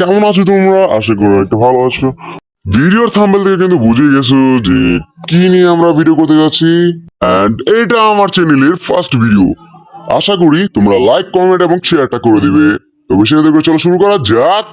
কেমন আছো তোমরা? আশা করো একটু ভালো আছো। ভিডিওর থাম্বেল থেকে কিন্তু বুঝে গেছো যে কি নিয়ে আমরা ভিডিও করতে যাচ্ছি। এন্ড এটা আমার চ্যানেলের ফার্স্ট ভিডিও আশা করি তোমরা লাইক কমেন্ট এবং শেয়ারটা করে দিবে। তো বেশি দেখে চলো শুরু করা যাক।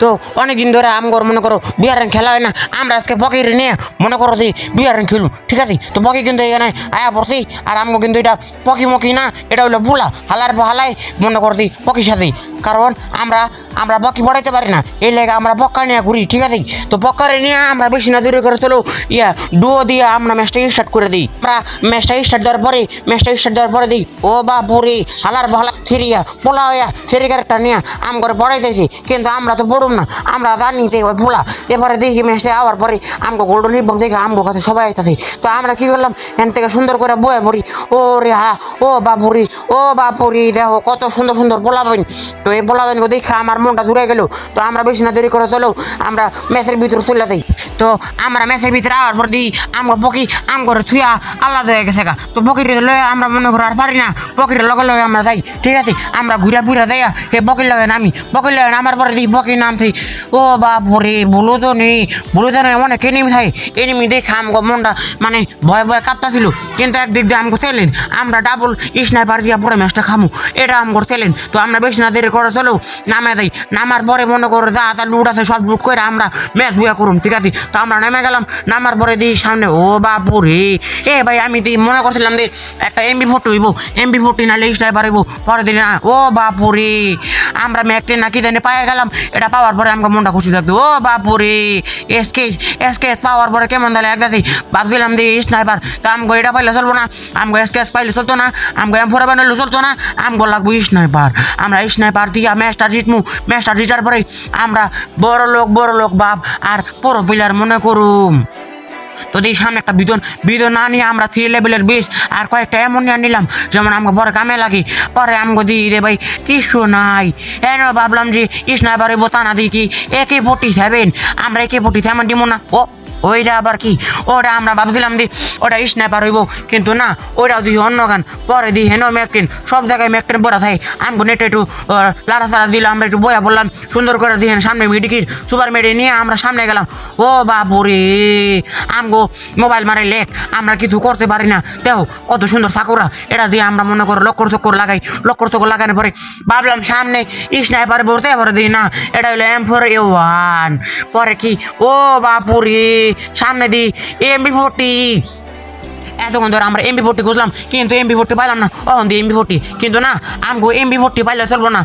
তো অনেকদিন ধরে আমগর মনে করো রান খেলা হয় না। আমরা আজকে বকির নিয়ে মনে করো যে বিয়ার রান খেলুন ঠিক আছে? তো বকি কিন্তু এখানে আয়া পড়ছি, আর আমগো কিন্তু এটা পকি মকি না, এটা হলো বুলা, হালার হালাই মনে করছি পকি সাথে। কারণ আমরা আমরা বকি পড়াইতে পারি না। এই লেগে আমরা বক্কা নিয়ে ঘুরি, ঠিক আছে? তো বক্কারে নিয়ে আমরা বেশি না দূরে করে তোলো ইয়া, ডুয়ো দিয়ে আমরা ম্যাচটা স্টার্ট করে দিই। আমরা ম্যাচটা স্টার্ট দেওয়ার পরে, ম্যাচটা স্টার্ট দেওয়ার পরে দিই, ও বা বুড়ি হালার ভালা সিরিয়া পোলা হইয়া সেরি ক্যারেক্টার নিয়ে আম করে পড়াইতেছি। কিন্তু আমরা তো পড়ুম না, আমরা জানি যে ওই ভোলা এবারে দেখি ম্যাচটা আওয়ার পরে আমগো গোল্ডেন রিবন দেখে আমগো কাছে সবাই আইতাছে। তো আমরা কি করলাম, এখান থেকে সুন্দর করে বয়ে পড়ি। ও রে হা, ও বাপুরি ও বাপুরি, দেখো কত সুন্দর সুন্দর পোলাবেন তো এই পোলাবেন দেখে আমার মনটা দূরে গেল। তো আমরা বেশি না দেরি করে চলো, আমরা ম্যাচের ভিতরে তুলে দিই তো আমরা ম্যাচের ভিতরে আওয়ার পর দিই, আমগো পকি আম করে থুয়া আলাদা হয়ে গেছে গা। তো পকিরে লয়ে আমরা মনে করো আর পারি না, পকিরে লগে লগে আমরা যাই, ঠিক আছে? আমরা ঘুরা ঘুরা দেয়া হে বকির লগে নামি বকির লগে নামার পরে দিই বকির নাম থাই ও বাপরে বলো তো নেই বলো তো নেই অনেক এনিমি থাই এনিমি দেখে আমগো মনটা মানে ভয় ভয় কাঁপতাছিল। কিন্তু একদিক দিয়ে আমগো তেলেন আমরা ডাবল স্নাইপার দিয়া পরে ম্যাচটা খামু, এটা আমগো তেলেন তো আমরা বেশি না দেরি করে চলো নামে দেই, নামার পরে মনে করো যা তা লুট আছে সব লুট করে আমরা ম্যাচ বুয়া করুন ঠিক আছে? তো আমরা নেমে গেলাম, নামার পরে দিই সামনে, ও বাপু রে এ ভাই, আমি দিই মনে করছিলাম যে একটা এমবি ফোর্টি হইব এমবি ফোর্টি নাহলে স্নাইপার হইব, পরে দিলি না, ও বাপু রে আমরা ম্যাকটে না কি জানি পায়ে গেলাম, এটা পাওয়ার পরে আমাকে মনটা খুশি থাকতো ও বাপু রে এসকে এসকে পাওয়ার পরে কেমন তাহলে এক দাদি ভাবছিলাম যে স্নাইপার তা আমগো এটা পাইলে চলবো না আমগো এসকে পাইলে চলতো না আমগো এম ফোর বানাইলে চলতো না আমগো লাগবো স্নাইপার আমরা স্নাইপার দিয়া ম্যাচটা জিতমু ম্যাচটা জিতার পরে আমরা বড় লোক বড় লোক বাপ আর পুরো প্লেয়ার মনে করুম? এই সামনে একটা বিদন বিদন না নিয়ে আমরা থ্রি লেভেলের বিষ আর কয়েকটা এমন নিয়ে নিলাম, যেমন আমাকে বড় কামে লাগে, পরে আমাকে দিয়ে দে ভাই কিছু নাই। এন ভাবলাম যে কিছু না এবারে তা না দিই কি একে ফোর্টি সেভেন আমরা একে ফোর্টি সেভেন দিব না। ও ওইটা আবার কি? ওটা আমরা ভাবছিলাম দি, ওটা স্নাইপার হইব, কিন্তু না, ওইটাও দিই অন্য গান। পরে দিই হেন ম্যাকটেন, সব জায়গায় ম্যাকটেন পরা থাকে। আমি নেটে একটু লাড়া সাড়া দিলাম, আমরা একটু বয়া বললাম সুন্দর করে দিয়ে সামনে মিডিকির, সুপার মেডি নিয়ে আমরা সামনে গেলাম। ও বাপুরে, আমগো মোবাইল মারে লেট আমরা কিছু করতে পারি না। দেখো, কত সুন্দর সাকুরা এটা দিয়ে আমরা মনে করো লক্কর চক্কর লাগাই, লক্কর চক্কর লাগানোর পরে ভাবলাম সামনে স্নাইপার বলতে এবার দিই, না, এটা হলো এম ফোর এ ওয়ান পরে কি? ও বাপুরে সামনে দি এমবি ফোরটি এতক্ষণ ধরে আমরা এমবি ফোরটি খুঁজলাম, কিন্তু এমবি ফোরটি পাইলাম না। দিয়ে এমবি ফোরটি কিন্তু না, আমগো এমবি ফোরটি পাইলে চলবো না।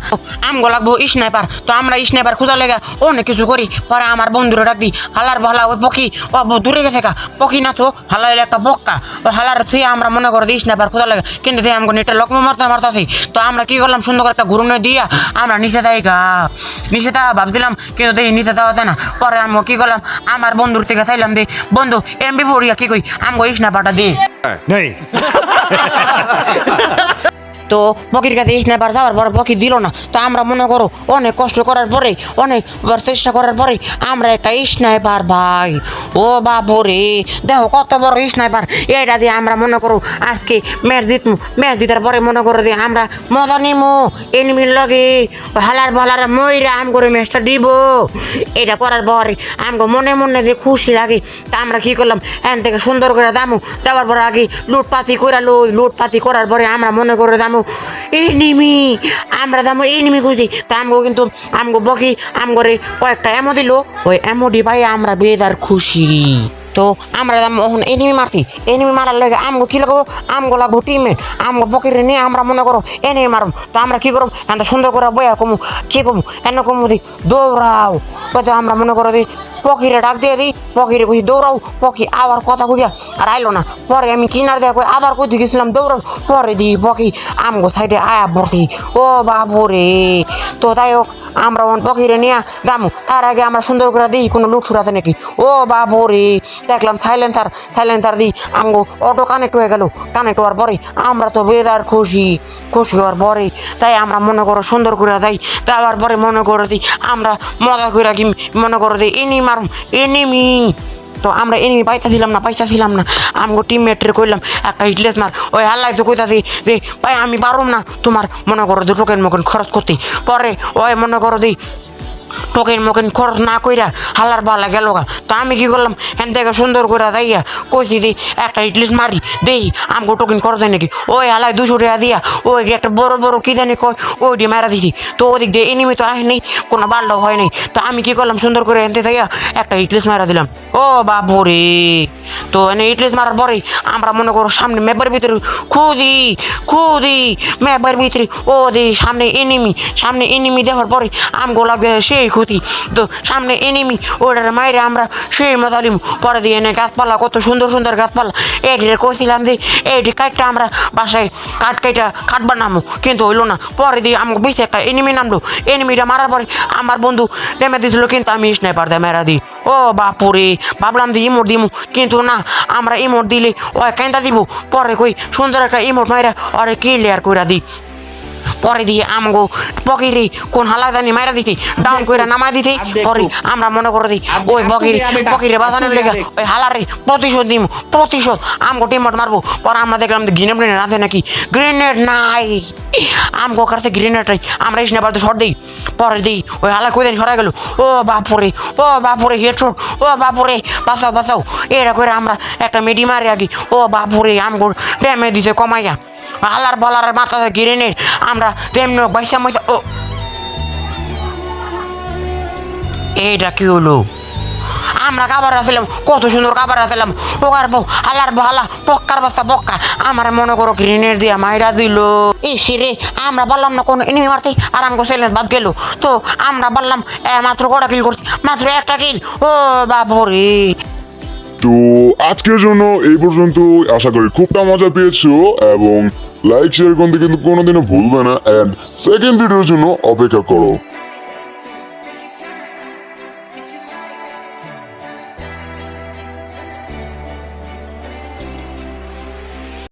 আমগো লাগবো স্নাইপার তো আমরা স্নাইপার খোঁজা লেগে অনেক কিছু করি। পরে আমার বন্ধুরা ডাক হালার ভালা, ওই পক্ষী, ও দূরে গেছে কা পক্ষী না তো, হালা একটা বক্কা ও হালার থুয়ে আমরা মনে করে স্নাইপার খোঁজা লাগে। কিন্তু দিয়ে আমগো নেটে লক্ষ্ম মারতে মারতাছি, তো আমরা কি করলাম, সুন্দর একটা ঘুরুনে দিয়া আমরা নিচে যাই গা। নিচে তা ভাবছিলাম, কিন্তু দেখি নিচে যাওয়া না। পরে আমি কি করলাম, আমার বন্ধুর থেকে চাইলাম দি বন্ধু এমবি ফোরিয়া কি কই? আমগো স্নাইপারটা দিই नहीं তো বকির কাছে স্নাইপার যাওয়ার পরে বকি দিল না। তো আমরা মনে করো অনেক কষ্ট করার পরে অনেক চেষ্টা করার পরে আমরা একটা স্নাইপার ভাই ও বাবরে দেখো কত বড় স্নাইপার। এটা দিয়ে আমরা মনে করো আজকে ম্যাচ জিতমু। ম্যাচ জিতার পরে মনে করো যে আমরা মজা নিমু। এনিমির লগে হালার ভালার ময়রা আম করে ম্যাচটা দিব। এটা করার পরে আমগো মনে মনে যে খুশি লাগে, তা আমরা কি করলাম? এখান থেকে সুন্দর করে দামু দেওয়ার পরে আগে লুটপাতি করে লই। লুটপাতি করার পরে আমরা মনে করে দামু এনিমি আমরা দামু এনিমি খুঁজি তা আমগো কিন্তু, আমগো বকি, আমগরে কয়েকটা এমো দিল। ওই এমোডি পাই আমরা বেদার খুশি। তো আমরা ওখানে এনিমি মারছি এনিমি মারার লাগে আমগো কি লাগবো? আমগো লাগবো টিমমেট আমগো বকিরে নিয়ে আমরা মনে করো এনিমি মারুম তো আমরা কি করব? এত সুন্দর করে বয়া কমু। কি কমু? এন কমু দি, দৌড়াও। তো আমরা মনে করো দি পকিরে ডাক দিয়ে দিই, পকিরে কই দৌড়াও, পকি, আবার কথা কইয়া আর আইলো না। পরে আমি কিনার দেয়া কই, আবার কই গেছিলাম, দৌড়াও, পরে দি পকি, আমগো সাইডে আয়া ভর্তি ও বাবু রে তো তাই হোক আমরা ওন পকিরে নিয়ে দামু। তার আগে আমরা সুন্দর করে দিই, কোনো লুট ছুড়াতে নাকি? ও বাবু রে দেখলাম থাইল্যান্ড তার থাইল্যান্ড তার দিই। আঙ্গো অটো কানেক্ট হয়ে গেল, কানেক্ট হওয়ার পরে আমরা তো বেদার খুশি খুশি হওয়ার পরে। তাই আমরা মনে করো সুন্দর করে দেই, দেওয়ার পরে মনে করে দিই, আমরা মজা করে কি মনে করে দিই এনি মারুম এনিমি তো আমরা এনিমি পাইতাছিলাম না পাইতাছিলাম না। আমগো টিমমেটের কইলাম, একটা হিটলেস মার। ওই হাল্লাই তো কইতাছি যে, ভাই, আমি পারব না। তোমার মনে করো দুটোকের মকন খরচ করতে। পরে ওই মনে করো দিই টোকেন মোকেন খরচ না কইরা হালার বালা গেল গা। তো আমি কি করলাম? হেন থেকে সুন্দর করে দাইয়া কইছি দি একটা ইটলিস মারি, দেই, আমগো টোকেন খরচ দেয় নাকি? ওই হালাই দুশো টাকা দিয়া, ওই একটা বড় বড় কি জানি কয়, ওই দিয়ে মারা দিছি। তো ওদিক দিয়ে এনিমি তো আসেনি কোনো বাল্ডাও হয় নাই। তো আমি কি করলাম? সুন্দর করে হেনতে থাইয়া একটা ইটলিস মারা দিলাম। ও বাবুরে তো এনে ইটলিস মারার পরে আমরা মনে করো সামনে ম্যাপের ভিতরে খুদি খুদি ম্যাপের ভিতরে, ও দি সামনে এনিমি সামনে এনিমি দেখার পরে আমগো লাগে সেই ক্ষতি। তো সামনে এনিমি ওটার মাইরে আমরা সেই মতালিম পরে দিয়ে এনে গাছপালা, কত সুন্দর সুন্দর গাছপালা। এটিরে কইছিলাম যে, এইটি কাঠটা আমরা বাসায় কাঠ কাইটা কাঠ বানামো কিন্তু হইল না। পরে দিয়ে আমাকে বেশি একটা এনিমি নামলো। এনিমিটা মারার পরে আমার বন্ধু নেমে দিয়েছিল কিন্তু আমি স্নাইপার দিয়ে মেরা দিই। ও বাপুরে, ভাবলাম যে ইমোট দিমু। কিন্তু না, আমরা ইমোট দিলে ও কেন্দা দিব পরে কই সুন্দর একটা ইমোট মাইরা ওরে ক্লিয়ার কইরা দিই। পরে দিয়ে আমগো পকিরি কোন হালাদানি মাইরা দিতি ডাউন কইরা নামাই দিতি পরে আমরা মনে করে দিই ওই পকিরি পকিরে বাজানোর লেগে ওই হালারে প্রতিশোধ দিম প্রতিশোধ। আমগো টিমট মারবো পরে আমরা দেখলাম গ্রেনেড গ্রেনেড আছে নাকি? গ্রেনেড নাই। আমগো কাছে গ্রেনেড নাই আমরা স্নেপার শট দিই। পরে দিই ওই হালা কই দিন সরাই গেল। ও বাপুরে ও বাপুরে হেডশট ও বাপুরে বাঁচাও বাঁচাও। এটা করে আমরা একটা মেডি মারি আগে। ও বাপুরে আমগো ড্যামেজ দিছে কমাইয়া। আলার বলার মাথাতে গ্রেনেড আমরা তেমনি পয়সা ময়সা ও। এইটা কি হলো? আমরা খাবার আসলাম, কত সুন্দর খাবার আসলাম। ওকার বউ আলার ভালা পক্কার বাস্তা পক্কা আমার মনে করো গ্রেনেড দিয়া মাইরা দিল। এই সিরে আমরা বললাম না কোনো এনিমি মারতে, আর আমাকে চ্যালেঞ্জ বাদ গেল। তো আমরা বললাম মাত্র কটা কিল করছি? মাত্র একটা কিল ও বাবরে তো আজকের জন্য এই পর্যন্ত আশা করি খুবটা মজা পেয়েছ এবং লাইক শেয়ার করতে কিন্তু কোনোদিনও ভুলবে না। অ্যান্ড সেকেন্ড ভিডিওর জন্য অপেক্ষা করো।